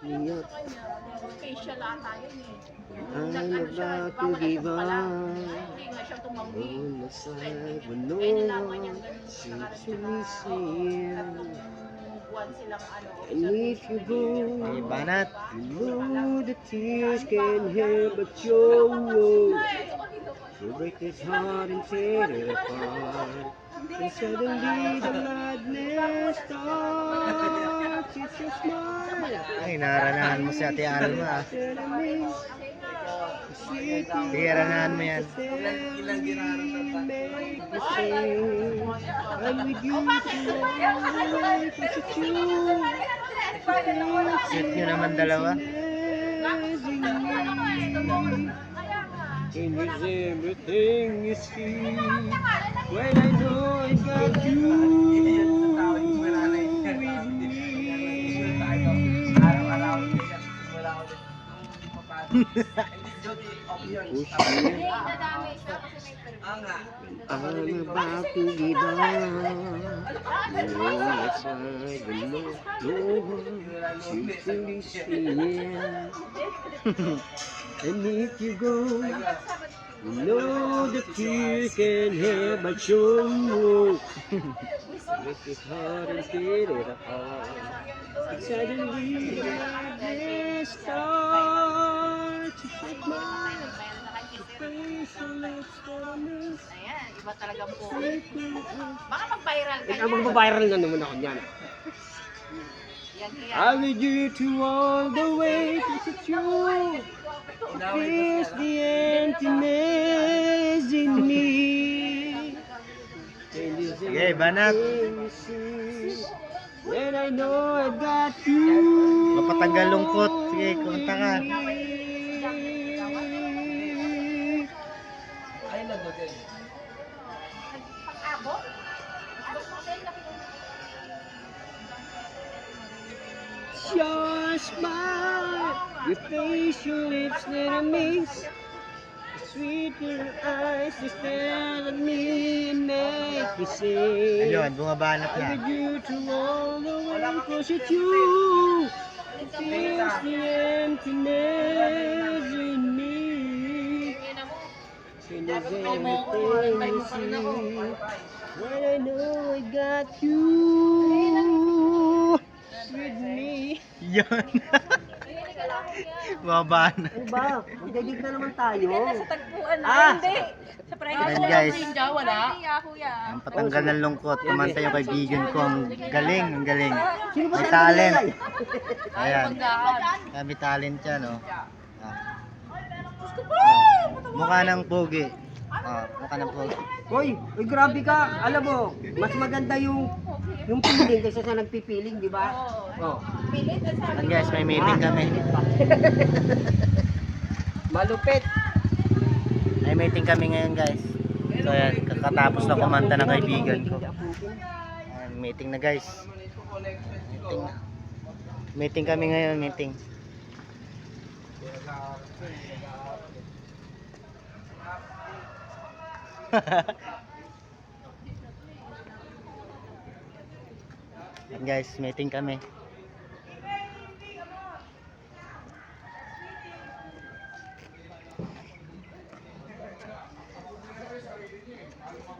Iyak. Special ata yun eh. Nag-ano siya, about to bawal na siya give pala. Hindi nga siya tumanggi. Kaya nalaman niya ganun siya tatlong buwan silang ano. And if you go, banat. you know the tears can help but your woe. You break his heart and tear it apart. And suddenly the madness starts. It's your smile. Ay, naranahan mo si Ate Alma. Tiranahan mo yan. Ilang the same. I'm with you tonight. It's a true. Sweet nyo naman dalawa. And it's everything you see. When I know I got you with me. Push me. I'm about to give up. No one side, but no, no one seems to listen. and if you go, you know the tears can help but show you. Break his heart and tear it apart. And suddenly the madness starts iba talagang po. Baka mag-viral ka Eh, yan. magbabiral na naman ako niyan. Yan, yan. I'll lead you to all the way to the truth. Face the emptiness in me. Sige, banat. When I know I got you. Mapatanggal lungkot. Sige, kumanta ka. Your smile, your face, your lips that I miss. The sweet little eyes that stare at me and make me say. Ayun, bumabanat I na. need you to all the way closer to you. It feels the emptiness in me. And there's everything you see. When I know I got you with me. Yun. bumabanat. Ano ba? Magdadig na naman tayo. Sa tagpuan na. Ah! Hindi. Sa private. Ayan, guys. Wala. Yan. Ang patanggal ng lungkot. Kumanta yung kaibigan ko. Ang galing, ang galing. Sino ba May talent. Ayan. Pagdaan. Kaya may talent siya, no? Ah. Mukha ng pogi. Ah, mukha ng pogi. Hoy, uy, grabe ka. Alam mo, mas maganda yung yung piling kaysa sa nagpipiling, di ba? Oh. Pilit at sabi Ayan guys, may meeting kami. Malupit. May meeting kami ngayon guys. So ayan, kakatapos na kumanta ng kaibigan ko. Ayan, meeting na guys. Meeting na. Meeting kami ngayon, meeting. Ayan guys, meeting kami.